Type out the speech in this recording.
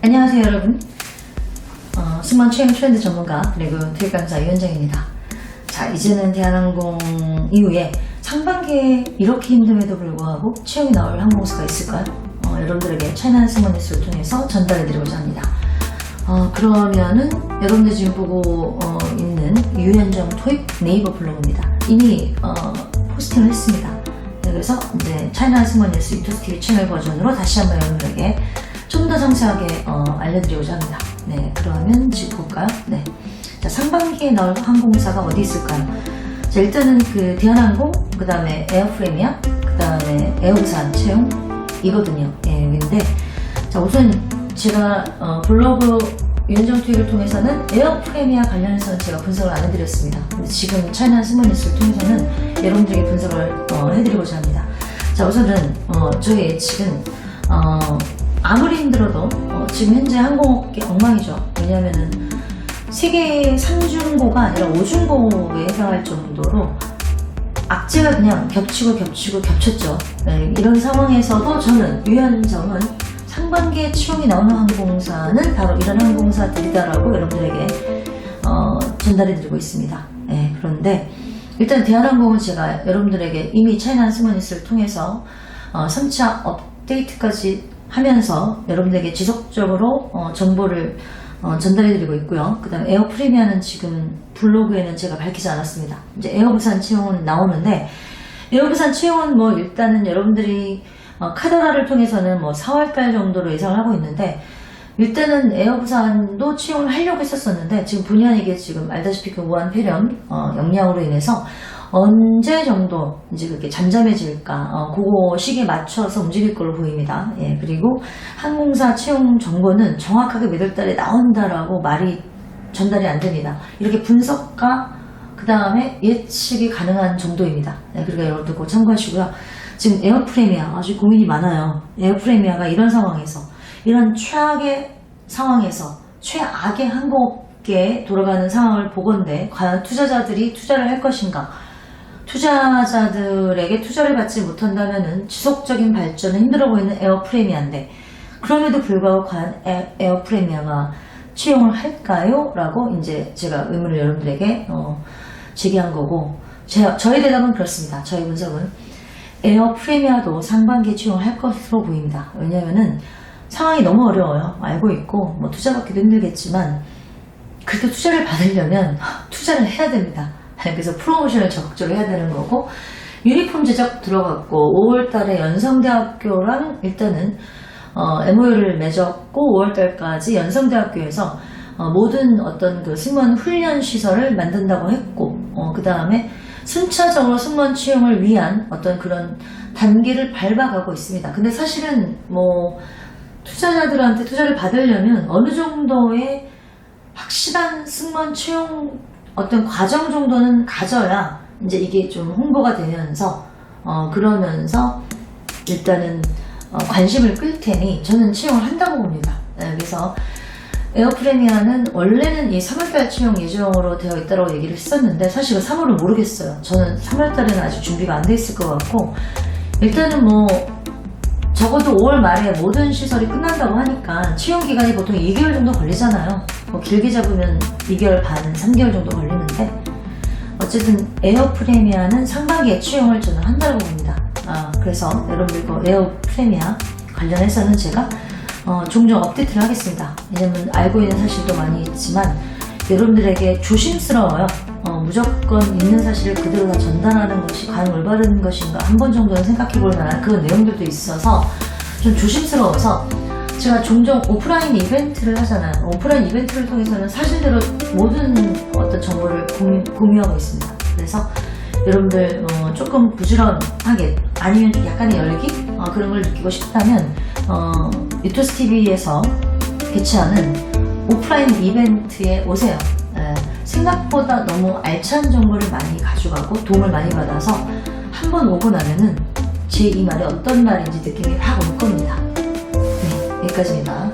안녕하세요 여러분. 어, 승무원 채용 트렌드 전문가 그리고 교육 강사 이현정입니다. 자 이제는 대한항공 이후에 상반기에 이렇게 힘듦에도 불구하고 채용이 나올 항공사가 있을까요? 어, 여러분들에게 차이나 승무원 뉴스를 통해서 전달해드리고자 합니다. 어, 그러면은 여러분들 지금 보고 어, 있는 유현정 토익 네이버 블로그입니다. 이미 어, 포스팅을 했습니다. 네, 그래서 이제 차이나 승무원 뉴스 유튜브 TV 채널 버전으로 다시 한번 여러분들에게 좀 더 상세하게 어, 알려드리고자 합니다. 네, 그러면 지금 볼까요? 네. 자, 상반기에 나올 항공사가 어디 있을까요? 자, 일단은 그 대한항공, 그 다음에 에어프레미아, 그 다음에 에어부산 채용 이거든요. 예, 여기인데, 자, 우선 제가 어, 블로그 윤정 투입을 통해서는 에어프레미아 관련해서는 제가 분석을 안 해드렸습니다. 근데 지금 차이나 스모니스를 통해서는 여러분들에게 분석을 어, 해드리고자 합니다. 자, 우선은 어, 저희 예측은 어, 아무리 힘들어도 어, 지금 현재 항공업계 엉망이죠. 왜냐하면은 세계 3중고가 아니라 5중고에 해당할 정도로 악재가 그냥 겹치고 겹치고 겹쳤죠. 네, 이런 상황에서도 저는 유현정은 상반기에 치용이 나오는 항공사는 바로 이런 항공사들이다라고 여러분들에게 어, 전달해드리고 있습니다. 네, 그런데 일단 대한항공은 제가 여러분들에게 이미 차이나 스머니스를 통해서 어, 3차 업데이트까지 하면서 여러분들에게 지속적으로 어, 정보를 어, 전달해드리고 있고요. 그 다음에 에어 프리미아는 지금 블로그에는 제가 밝히지 않았습니다. 이제 에어 부산 채용은 나오는데 에어 부산 채용은 뭐 일단은 여러분들이 어, 카더라를 통해서는 뭐 4월달 정도로 예상을 하고 있는데 일단은 에어 부산도 채용을 하려고 했었었는데 지금 본의 아니게 지금 알다시피 그 우한 폐렴 어, 영향으로 인해서 언제 정도 이제 그게 잠잠해질까 어, 그거 시기에 맞춰서 움직일 걸로 보입니다. 예 그리고 항공사 채용 정보는 정확하게 몇월 달에 나온다라고 말이 전달이 안 됩니다. 이렇게 분석과 그 다음에 예측이 가능한 정도입니다. 네, 그러니까 여러분들 그거 참고하시고요. 지금 에어프레미아 아주 고민이 많아요. 에어프레미아가 이런 상황에서 이런 최악의 상황에서 최악의 항공업계에 돌아가는 상황을 보건데 과연 투자자들이 투자를 할 것인가? 투자자들에게 투자를 받지 못한다면 지속적인 발전은 힘들어 보이는 에어프레미아인데 그럼에도 불구하고 과연 에, 에어프레미아가 채용을 할까요? 라고 이제 제가 의문을 여러분들에게 어, 제기한 거고 제, 저의 대답은 그렇습니다. 저의 분석은 에어프레미아도 상반기에 채용할 것으로 보입니다. 왜냐면은 상황이 너무 어려워요. 알고 있고 뭐 투자 받기도 힘들겠지만 그래도 투자를 받으려면 투자를 해야 됩니다. 그래서 프로모션을 적극적으로 해야 되는 거고 유니폼 제작 들어갔고 5월달에 연성대학교랑 일단은 어, MOU를 맺었고 5월달까지 연성대학교에서 어, 모든 어떤 그 승무원 훈련 시설을 만든다고 했고 그 다음에 순차적으로 승무원 채용을 위한 어떤 그런 단계를 밟아가고 있습니다. 근데 사실은 뭐 투자자들한테 투자를 받으려면 어느 정도의 확실한 승무원 채용 어떤 과정 정도는 가져야 이제 이게 좀 홍보가 되면서 어 그러면서 일단은 어, 관심을 끌 테니 저는 채용을 한다고 봅니다. 네, 그래서 에어프레미아는 원래는 이 3월달 채용 예정으로 되어 있다고 얘기를 했었는데 사실 3월은 모르겠어요. 저는 3월달에는 아직 준비가 안 돼 있을 것 같고 일단은 뭐 적어도 5월 말에 모든 시설이 끝난다고 하니까 채용 기간이 보통 2개월 정도 걸리잖아요. 뭐 길게 잡으면 2개월 반, 3개월 정도 걸리는데 어쨌든 에어 프레미아는 상반기에 채용을 저는 한다고 봅니다. 아, 그래서 여러분들 그 에어 프레미아 관련해서는 제가 어, 종종 업데이트를 하겠습니다. 왜냐면 알고 있는 사실도 많이 있지만 여러분들에게 조심스러워요. 어, 무조건 있는 사실을 그대로 다 전달하는 것이 과연 올바른 것인가 한 번 정도는 생각해 볼 만한 그런 내용들도 있어서 좀 조심스러워서 제가 종종 오프라인 이벤트를 하잖아요. 오프라인 이벤트를 통해서는 사실대로 모든 어떤 정보를 공유, 공유하고 있습니다. 그래서 여러분들 어, 조금 부지런하게 아니면 약간의 열기 어, 그런 걸 느끼고 싶다면 어, 유토스 TV에서 개최하는 오프라인 이벤트에 오세요. 에, 생각보다 너무 알찬 정보를 많이 가져가고 도움을 많이 받아서 한 번 오고 나면은 제 이 말이 어떤 말인지 느낌이 확 올 겁니다. 네, 여기까지입니다.